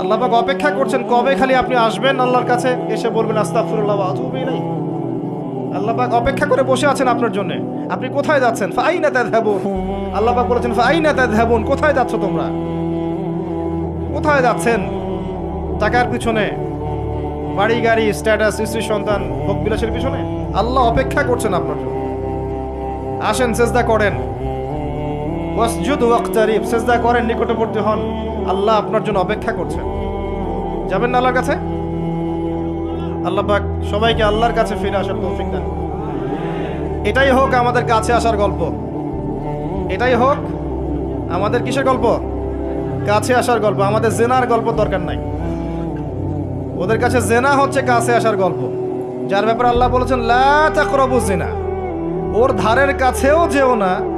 আল্লাহ পাক অপেক্ষা করছেন, কবে খালি আপনি আসবেন আল্লাহর কাছে? এসে বলবেন, আস্তাগফিরুল্লাহ ওয়া আতুবু ইলাইহি। আল্লাহ পাক অপেক্ষা করে বসে আছেন আপনার জন্য। আপনি কোথায় যাচ্ছেন? ফাইনা তাযহাবুন। আল্লাহ পাক বলেছেন, ফাইনা তাযহাবুন, কোথায় যাচ্ছ তোমরা? কোথায় যাচ্ছেন? টাকার পিছনে। বাড়ি, গাড়ি স্ট্যাটাস স্ত্রী, সন্তান, ভোগ বিলাসের পিছনে। আল্লাহ অপেক্ষা করছেন আপনার জন্য। আসেন, চেষ্টা করেন। ওয়াসজুদ ওয়াক্তারিব, সেজদা করেন, নিকটবর্তী হন। আল্লাহ আপনার জন্য অপেক্ষা করছেন। যাবেন না আল্লাহর কাছে? আল্লাহ পাক সবাইকে আল্লাহর কাছে ফিরে আসার তৌফিক দান এটাই হোক আমাদের কাছে আসার গল্প। এটাই হোক আমাদের কিসের গল্প? কাছে আসার গল্প। আমাদের জেনার গল্প দরকার নাই। ওদের কাছে জেনা হচ্ছে কাছে আসার গল্প। যার ব্যাপারে আল্লাহ বলেছেন, লা তাকরাবু জিনা ওর ধারের কাছেও যেও না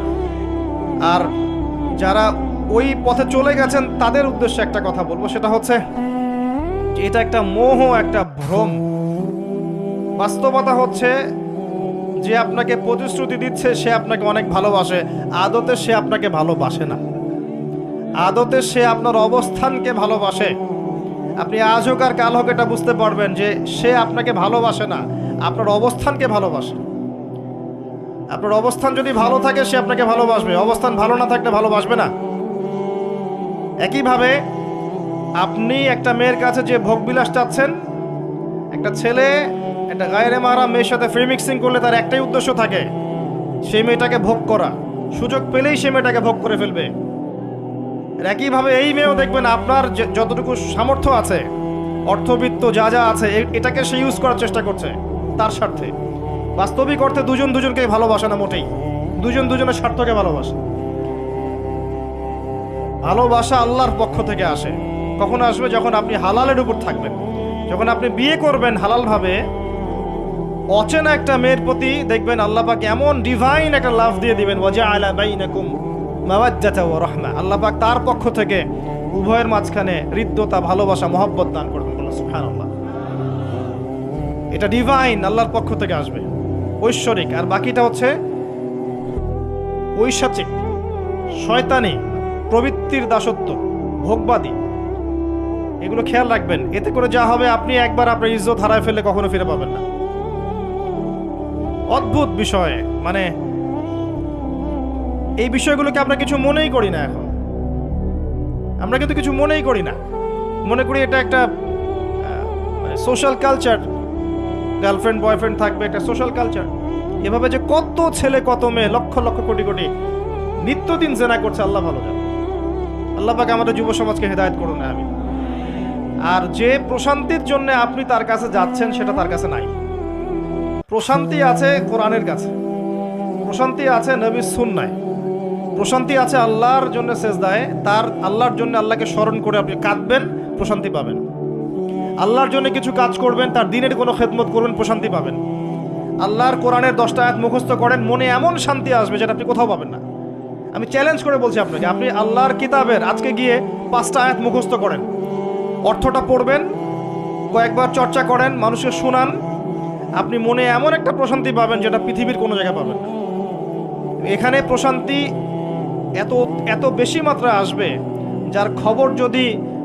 আর যারা ওই পথে চলে গেছেন, তাদের উদ্দেশ্যে একটা কথা বলব। সেটা হচ্ছে এটা একটা মোহ, একটা ভ্রম। বাস্তবতা হচ্ছে যে আপনাকে প্রতিশ্রুতি দিচ্ছে, সে আপনাকে অনেক ভালোবাসে। আদতে সে আপনাকে ভালোবাসে না। আদতে সে আপনার অবস্থানকে ভালোবাসে। আপনি আজ হোক আর কাল হোক এটা বুঝতে পারবেন যে সে আপনাকে ভালোবাসে না, আপনার অবস্থানকে ভালোবাসে। আপনার অবস্থান যদি ভালো থাকে, সে আপনাকে ভালোবাসবে। অবস্থান ভালো না থাকলে ভালোবাসবে না। একইভাবে আপনি একটা মেয়ের কাছে যে ভোগবিলাস চাচ্ছেন, একটা ছেলে, একটা গায়ের মারা মেয়ের সাথে ফ্রি মিক্সিং করলে তার একটাই উদ্দেশ্য থাকে সেই মেয়েটাকে ভোগ করা। সুযোগ পেলেই সে মেয়েটাকে ভোগ করে ফেলবে। একইভাবে এই মেয়েও দেখবেন আপনার যতটুকু সামর্থ্য আছে, অর্থবিত্ত যা যা আছে এটাকে সে ইউজ করার চেষ্টা করছে, তার স্বার্থে। বাস্তবিক অর্থে দুজন দুজনকে ভালোবাসে না মোটেই। দুজন দুজনের স্বার্থকে ভালোবাসে। ভালোবাসা আল্লাহর পক্ষ থেকে আসে। কখন আসবে যখন আপনি হালালের উপর থাকবেন। যখন আপনি বিয়ে করবেন হালালভাবে, অচেনা একটা মেয়ের প্রতি দেখবেন আল্লাহ পাক এমন ডিভাইন একটা লাভ দিয়ে দিবেন ওয়াজা আলা বাইনাকুম মাওয়াজ্জাতা ওয়া রাহমা। আল্লাহ পাক তার পক্ষ থেকে উভয়ের মাঝখানে হৃদ্যতা, ভালোবাসা, মহব্বত দান করবেন এটা ডিভাইন আল্লাহর পক্ষ থেকে আসবে। ঐশ্বরিক, আর বাকিটা হচ্ছে ঐশাচিক, শয়তানি, প্রবৃত্তির দাসত্ব, ভোগবাদী। এগুলো খেয়াল রাখবেন। এতে করে যা হবে, আপনি একবার আপনার ইজ্জত হারায় ফেলে কখনো ফিরে পাবেন না। অদ্ভুত বিষয় মানে এই বিষয়গুলোকে আমরা কিছু মনেই করি না এখন। আমরা কিন্তু কিছু মনেই করি না। মনে করি এটা একটা সোশ্যাল কালচার গার্লফ্রেন্ড, বয়ফ্রেন্ড থাকবে, একটা সোশ্যাল কালচার এভাবে যে কত ছেলে, কত মেয়ে, লক্ষ লক্ষ কোটি কোটি নিত্যদিন জেনা করছে, আল্লাহ ভালো জানে। আল্লাহ পাকে আমাদের যুব সমাজকে হেদায়ত করুন না আমি আর যে প্রশান্তির জন্য আপনি তার কাছে যাচ্ছেন, সেটা তার কাছে নাই। প্রশান্তি আছে কোরআনের কাছে। প্রশান্তি আছে নবী সুন্নায়। প্রশান্তি আছে আল্লাহর জন্য সেজদায়। তার আল্লাহর জন্য আল্লাহকে স্মরণ করে আপনি কাঁদবেন, প্রশান্তি পাবেন। আল্লাহর জন্য কিছু কাজ করবেন, তার দিনের কোনো খেদমত করবেন, প্রশান্তি পাবেন। আল্লাহর কোরআনের দশটা আয়াত মুখস্থ করেন, মনে এমন শান্তি আসবে যেটা আপনি কোথাও পাবেন না। আমি চ্যালেঞ্জ করে বলছি আপনাকে, আপনি আল্লাহর কিতাবের আজকে গিয়ে পাঁচটা আয়াত মুখস্থ করেন। অর্থটা পড়বেন, কয়েকবার চর্চা করেন মানুষকে শোনান, আপনি মনে এমন একটা প্রশান্তি পাবেন যেটা পৃথিবীর কোনো জায়গায় পাবেন না। এখানে প্রশান্তি এত এত বেশি মাত্রা আসবে, যার খবর যদি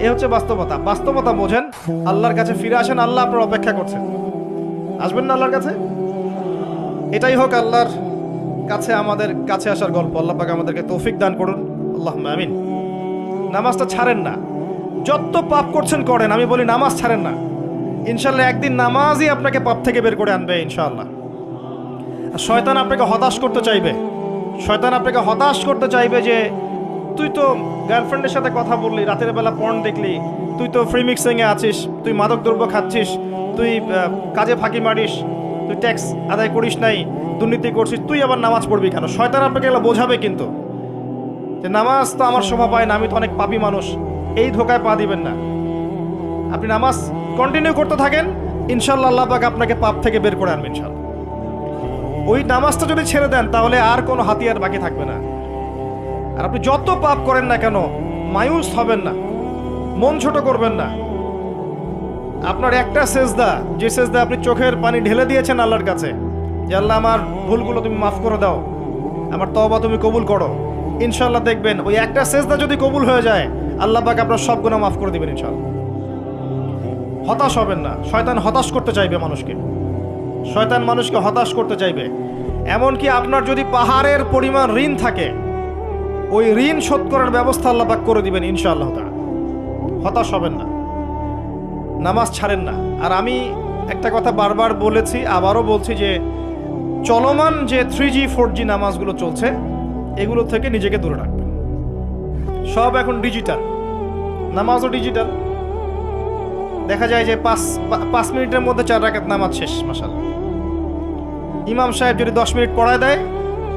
এ হচ্ছে বাস্তবতা। বাস্তবতা বোঝেন, আল্লাহর কাছে ফিরে আসেন, আল্লাহ আপনার অপেক্ষা করছেন। আসবেন না আল্লাহর কাছে? এটাই হোক আল্লাহর কাছে আমাদের কাছে আসার গল্প। আল্লাহ পাক আমাদেরকে তৌফিক দান করুন। আল্লাহ আমিন। নামাজটা ছাড়েন না। যত পাপ করছেন করেন, আমি বলি নামাজ ছাড়েন না। ইনশাল্লাহ একদিন নামাজই আপনাকে পাপ থেকে বের করে আনবে ইনশাআল্লাহ। আর শয়তান আপনাকে হতাশ করতে চাইবে। শয়তান আপনাকে হতাশ করতে চাইবে যে তুই তো গার্লফ্রেন্ডের সাথে কথা বললি, রাতের বেলা পর্ন দেখলি, তুই তো ফ্রি মিক্সিংয়ে আছিস, তুই মাদক দ্রব্য খাচ্ছিস, তুই কাজে ফাঁকি মারিস, তুই ট্যাক্স আদায় করিস নাই, দুর্নীতি করছিস, তুই আবার নামাজ পড়বি কেন? শয়তান আপনাকে এগুলো বোঝাবে কিন্তু। যে নামাজ তো আমার শোভা পায় না, আমি তো অনেক পাপী মানুষ, এই ধোকায় পা দিবেন না। আপনি নামাজ কন্টিনিউ করতে থাকেন ইনশাল্লাহ আল্লাহ আপনাকে পাপ থেকে বের করে আনবেন ইনশাল্লাহ ওই নামাজটা যদি ছেড়ে দেন, তাহলে আর কোনো হাতিয়ার বাকি থাকবে না। আর আপনি যত পাপ করেন না কেন, মায়ুস হবেন না, মন ছোট করবেন না। আপনার একটা সেজদা, যে সেজদা আপনি চোখের পানি ঢেলে দিয়েছেন আল্লাহর কাছে, যে আল্লাহ আমার ভুলগুলো তুমি মাফ করে দাও, আমার তবা তুমি কবুল করো। ইনশাল্লাহ দেখবেন, ওই একটা সেজদা যদি কবুল হয়ে যায়, আল্লাহ পাক আপনার সব গুণা মাফ করে দিবেন ইনশাল্লাহ হতাশ হবেন না, শয়তান হতাশ করতে চাইবে মানুষকে। শয়তান মানুষকে হতাশ করতে চাইবে। এমনকি আপনার যদি পাহাড়ের পরিমাণ ঋণ থাকে ওই ঋণ শোধ করার ব্যবস্থা আল্লাপাক করে দিবেন ইনশাআল্লাহ তাআলা। হতাশ হবেন না। নামাজ ছাড়েন না। আর আমি একটা কথা বারবার বলেছি, আবারও বলছি যে চলমান যে থ্রি জি ফোর জি নামাজগুলো চলছে, এগুলো থেকে নিজেকে দূরে রাখবেন। সব এখন ডিজিটাল নামাজও ডিজিটাল দেখা যায় যে পাঁচ পাঁচ মিনিটের মধ্যে চার রাকাত নামাজ শেষ মাসাল ইমাম সাহেব যদি দশ মিনিট পড়ায় দেয়,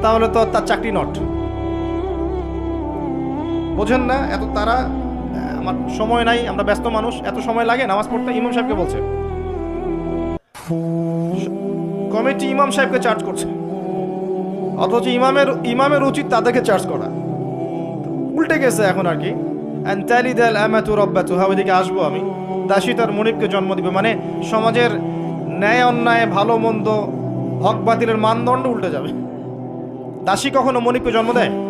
তাহলে তো তার চাকরি নট বোঝেন না, এত তারা আমার সময় নাই, আমরা ব্যস্ত মানুষ, এত সময় লাগে, নামাজ পড়তে ইমাম সাহেবকে বলছে। কমিটি ইমাম সাহেবকে চার্জ করছে। অথচ ইমামের ইমামের উচিত তাদেরকে চার্জ করা। উল্টে গেছে এখন আর কি। আন্তালি দাল আমাতু রব্বাতু হা ওইদিকে আসব আমি। দাসী তার মনিবকে জন্ম দিবে। মানে সমাজের ন্যায়, অন্যায়, ভালো, মন্দ, হক, বাতিলের মানদণ্ড উল্টে যাবে। দাসী কখনো মনিবকে জন্ম দেয়?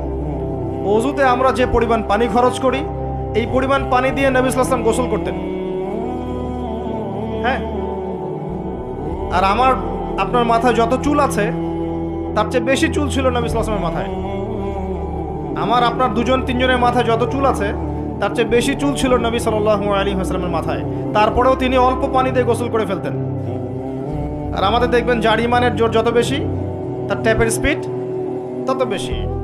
অজুতে আমরা যে পরিমাণ পানি খরচ করি, এই পরিমাণ পানি দিয়ে নবী ইসলাম গোসল করতেন। হ্যাঁ? আর আমার, আপনার মাথায় যত চুল আছে, তার চেয়ে বেশি চুল ছিল নবী ইসলামের মাথায়। আমার, আপনার দুজন, তিনজনের মাথায় যত চুল আছে, তার চেয়ে বেশি চুল ছিল নবী সাল্লাহ আলী হাসলামের মাথায়। তারপরেও তিনি অল্প পানি দিয়ে গোসল করে ফেলতেন। আর আমাদের দেখবেন জারিমানের জোর যত বেশি, তার ট্যাপের স্পিড তত বেশি।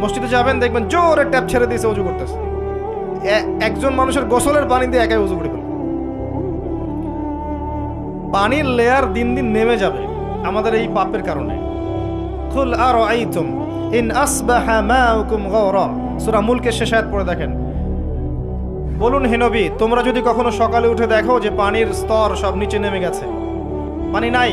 মসজিদে যাবেন, দেখবেন জোরে ট্যাপ ছেড়ে দিয়েছে, উজু করতেছে। একজন মানুষের গোসলের পানি দিয়ে একাই উজু করে পানির লেয়ার দিন দিন নেমে যাবে, আমাদের এই পাপের কারণে। কুল আর আইতুম ইন আসবাহা মাউকুম গাওরা সূরা মুলকের শেষ আয়াত পড়ে দেখেন। বলুন, হে নবী, তোমরা যদি কখনো সকালে উঠে দেখো যে পানির স্তর সব নিচে নেমে গেছে। পানি নাই।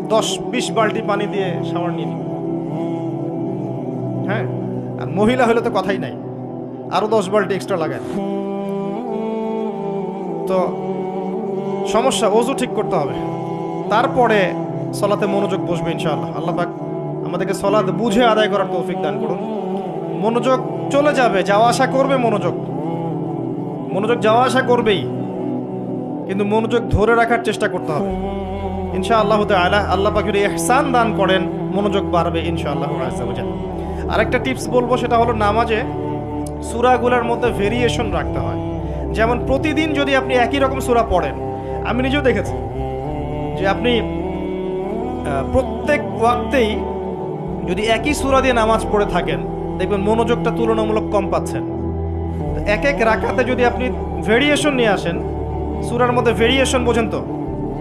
দশ, বিশ বালতি পানি দিয়ে শাওয়ার নিয়ে নিই হ্যাঁ? আর মহিলা হলে তো কথাই নাই। আরও দশ বালতি এক্সট্রা লাগায় তো সমস্যা, ওজু ঠিক করতে হবে। তারপরে সলাতে মনোযোগ বসবে ইনশাআল্লাহ। আল্লাহ পাক আমাদেরকে সলাদ বুঝে আদায় করার তৌফিক দান করুন। মনোযোগ চলে যাবে, যাওয়া আসা করবে মনোযোগ। মনোযোগ যাওয়া আসা করবেই, কিন্তু মনোযোগ ধরে রাখার চেষ্টা করতে হবে। ইনশা আল্লাহ তালা আল্লাহ পাখির এহসান দান করেন, মনোযোগ বাড়বে ইনশা আল্লাহ আরেকটা টিপস বলব, সেটা হলো নামাজে সুরাগুলোর মধ্যে ভেরিয়েশন রাখতে হয়। যেমন প্রতিদিন যদি আপনি একই রকম সুরা পড়েন, আমি নিজেও দেখেছি যে আপনি প্রত্যেক ওয়াক্তেই যদি একই সুরা দিয়ে নামাজ পড়ে থাকেন, দেখবেন মনোযোগটা তুলনামূলক কম পাচ্ছেন। এক এক রাখাতে যদি আপনি ভেরিয়েশন নিয়ে আসেন, সুরার মধ্যে ভেরিয়েশন বোঝেন তো?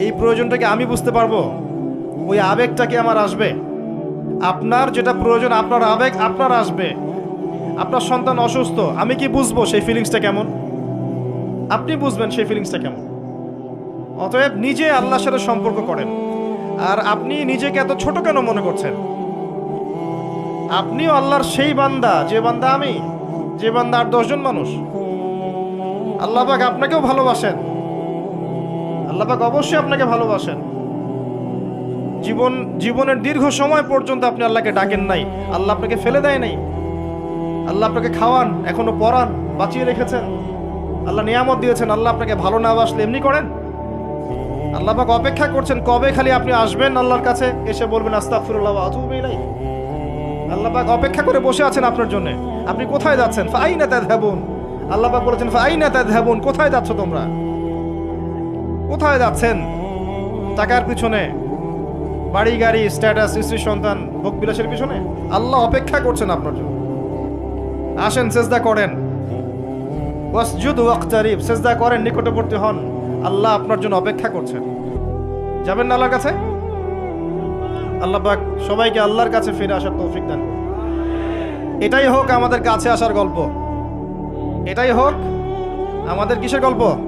এই প্রয়োজনটাকে আমি বুঝতে পারব। ওই আবেগটা কি আমার আসবে। আপনার যেটা প্রয়োজন, আপনার আবেগ আপনার আসবে। আপনার সন্তান অসুস্থ, আমি কি বুঝব সেই ফিলিংসটা কেমন? আপনি বুঝবেন সেই ফিলিংসটা কেমন। অতএব নিজে আল্লাহর সাথে সম্পর্ক করেন। আর আপনি নিজেকে এত ছোট কেন মনে করছেন? আপনিও আল্লাহর সেই বান্দা, যে বান্দা আমি, যে বান্দা আর দশজন মানুষ। আল্লাহ আপনাকেও ভালোবাসেন। আল্লাহ পাক অবশ্যই আপনাকে ভালোবাসেন। জীবন, জীবনের দীর্ঘ সময় পর্যন্ত আপনি আল্লাহকে ডাকেন নাই। আল্লাহ আপনাকে ফেলে দেয় নাই। আল্লাহ আপনাকে খাওয়ান, এখনও পড়ান বাঁচিয়ে রেখেছেন। আল্লাহ নিয়ামত দিয়েছেন, আল্লাহ আপনাকে ভালো না বাসলে এমনি করেন। আল্লাহ পাক অপেক্ষা করছেন, কবে খালি আপনি আসবেন আল্লাহর কাছে? এসে বলবেন, আস্তাগফিরুল্লাহ ওয়া আতুবু ইলাইহি। আল্লাহ পাক অপেক্ষা করে বসে আছেন আপনার জন্য। আপনি কোথায় যাচ্ছেন? ফাইনা তাযহাবুন? আল্লাহ পাক বলেছেন ফাইনা তাযহাবুন, কোথায় যাচ্ছ তোমরা? কোথায় যাচ্ছেন? টাকার পিছনে। বাড়ি, গাড়ি স্ট্যাটাস স্ত্রী, সন্তান, ভোগ বিলাসের পিছনে? আল্লাহ অপেক্ষা করছেন আপনার জন্য। আসেন, সেজদা করেন। ওয়াসজুদ ওয়াক্তারিব, সেজদা করেন, নিকটবর্তী হন। আল্লাহ আপনার জন্য অপেক্ষা করছেন। যাবেন না আল্লাহর কাছে? আল্লাহ পাক সবাইকে আল্লাহর কাছে ফিরে আসার তৌফিক দান। এটাই হোক আমাদের কাছে আসার গল্প। এটাই হোক আমাদের কিসের গল্প?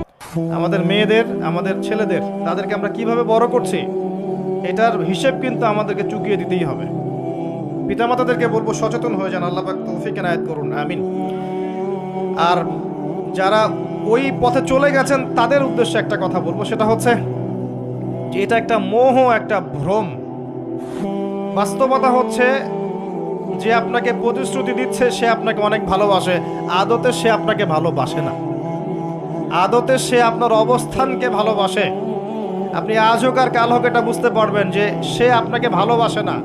আমাদের মেয়েদের, আমাদের ছেলেদের, তাদেরকে আমরা কীভাবে বড় করছি, এটার হিসেব কিন্তু আমাদেরকে চুকিয়ে দিতেই হবে। পিতামাতাদেরকে বলব, সচেতন হয়ে যান, আল্লাহ তৌফিক এনায়েত করুন, আমিন। আর যারা ওই পথে চলে গেছেন, তাদের উদ্দেশ্যে একটা কথা বলব, সেটা হচ্ছে যে এটা একটা মোহ, একটা ভ্রম। বাস্তবতা হচ্ছে যে আপনাকে প্রতিশ্রুতি দিচ্ছে, সে আপনাকে অনেক ভালোবাসে, আদতে সে আপনাকে ভালোবাসে না। আদতে সে আপনার অবস্থানকে ভালোবাসে। আপনি আজ হোক আর কাল হোক এটা বুঝতে পারবেন যে সে আপনাকে ভালোবাসে না।